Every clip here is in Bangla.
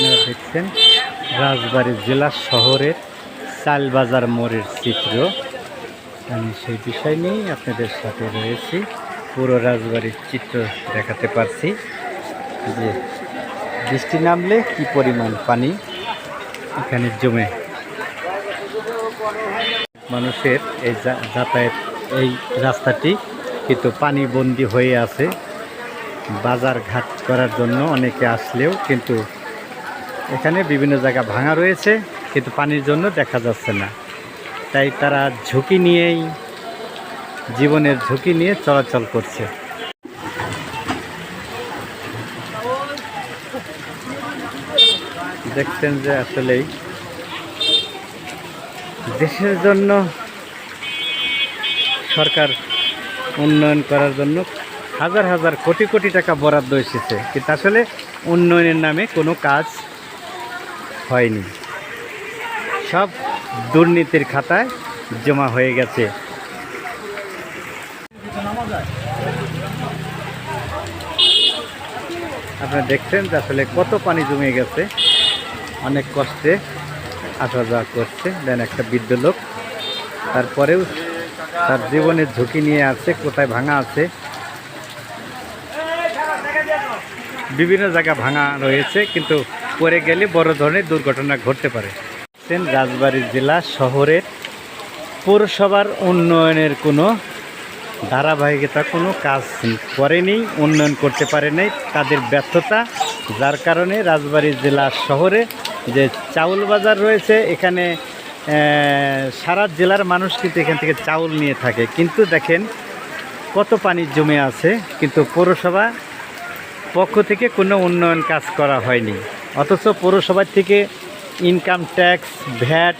আপনারা দেখছেন রাজবাড়ী জেলা শহরের চালবাজার মোড়ের চিত্র। আমি সেই বিষয় নিয়েই আপনাদের সাথে রয়েছি। পুরো রাজবাড়ির চিত্র দেখাতে পারছি যে বৃষ্টি নামলে কি পরিমাণ পানি এখানে জমে। মানুষের এই যাতায়াত, এই রাস্তাটি কিন্তু পানি পানিবন্দি হয়ে আছে। বাজার ঘাট করার জন্য অনেকে আসলেও কিন্তু এখানে বিভিন্ন জায়গা ভাঙা রয়েছে, কিন্তু পানির জন্য দেখা যাচ্ছে না। তাই তারা ঝুঁকি নিয়েই, জীবনের ঝুঁকি নিয়ে চলাচল করছে। দেখছেন যে আসলেই দেশের জন্য সরকার উন্নয়ন করার জন্য হাজার হাজার কোটি কোটি টাকা বরাদ্দ এসেছে। কিন্তু আসলে উন্নয়নের নামে কোনো কাজ হয়নি। সব দুর্নীতির খাতায় জমা হয়ে গেছে। আপনারা দেখছেন যে আসলে কত পানি জমে গেছে। অনেক কষ্টে আসা যাওয়া করছে। দেন একটা বৃদ্ধ লোক, তারপরেও তার জীবনের ঝুঁকি নিয়ে আছে, কোথায় ভাঙা আছে। বিভিন্ন জায়গা ভাঙা রয়েছে, কিন্তু পরে গেলে বড় ধরনের দুর্ঘটনা ঘটতে পারে। রাজবাড়ী জেলা শহরের পৌরসভার উন্নয়নের কোনো ধারাবাহিকতা, কোনো কাজ করেনি, উন্নয়ন করতে পারে নাই তাদের ব্যর্থতা, যার কারণে রাজবাড়ী জেলা শহরে যে চাউল বাজার রয়েছে, এখানে সারা জেলার মানুষ কিন্তু এখান থেকে চাউল নিয়ে থাকে। কিন্তু দেখেন, কত পানি জমে আছে, কিন্তু পৌরসভা পক্ষ থেকে কোনো উন্নয়ন কাজ করা হয়নি। অথচ পৌরসভার থেকে ইনকাম ট্যাক্স ভ্যাট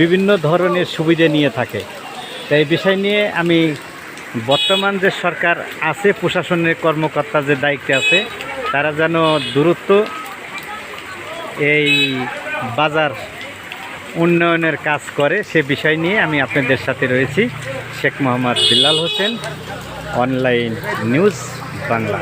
বিভিন্ন ধরনের সুবিধে নিয়ে থাকে। তো এই বিষয় নিয়ে আমি বর্তমান যে সরকার আছে, প্রশাসনের কর্মকর্তা যে দায়িত্বে আছে, তারা যেন দূরত্ব এই বাজার উন্নয়নের কাজ করে, সে বিষয় নিয়ে আমি আপনাদের সাথে রয়েছি। Sheikh Mohammad Billal Hossain, online news Bangla.